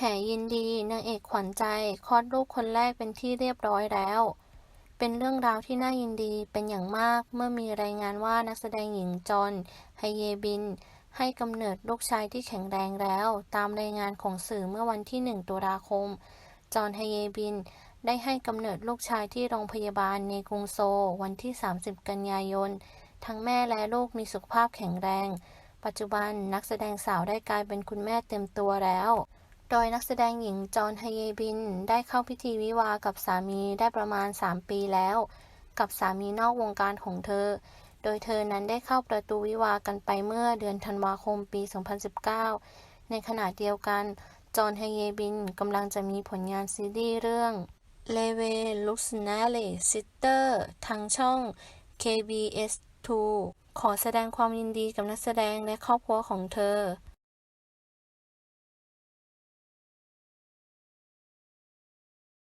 แห่ยินดีนางเอกขวัญใจคลอดลูกคนแรกเป็นที่เรียบร้อยแล้ว เป็นเรื่องราวที่น่ายินดีเป็นอย่างมากเมื่อมีรายงานว่านักแสดงหญิงจอนไฮเยบิน ให้กำเนิดลูกชายที่แข็งแรงแล้ว ตามรายงานของสื่อเมื่อวันที่ 1 ตุลาคม จอนไฮเยบิน ได้ให้กำเนิดลูกชายที่โรงพยาบาลในกรุงโซลวันที่ 30 กันยายน ทั้งแม่และลูกมีสุขภาพแข็งแรง ปัจจุบันนักแสดงสาวได้กลายเป็นคุณแม่เต็มตัวแล้ว โดยนักแสดงหญิงจอห์นฮเยบินได้เข้าพิธีวิวากับสามีได้ประมาณ 3 ปีแล้ว กับสามีนอกวงการของเธอ โดยเธอนั้นได้เข้าประตูวิวากันไปเมื่อเดือนธันวาคมปี 2019 ในขณะเดียวกัน จอห์นฮเยบินกำลังจะมีผลงานซีรีส์เรื่องเลเวลุสนาเลซิสเตอร์ทางช่อง KBS2 ขอแสดงความยินดีกับนักแสดงและครอบครัวของเธอ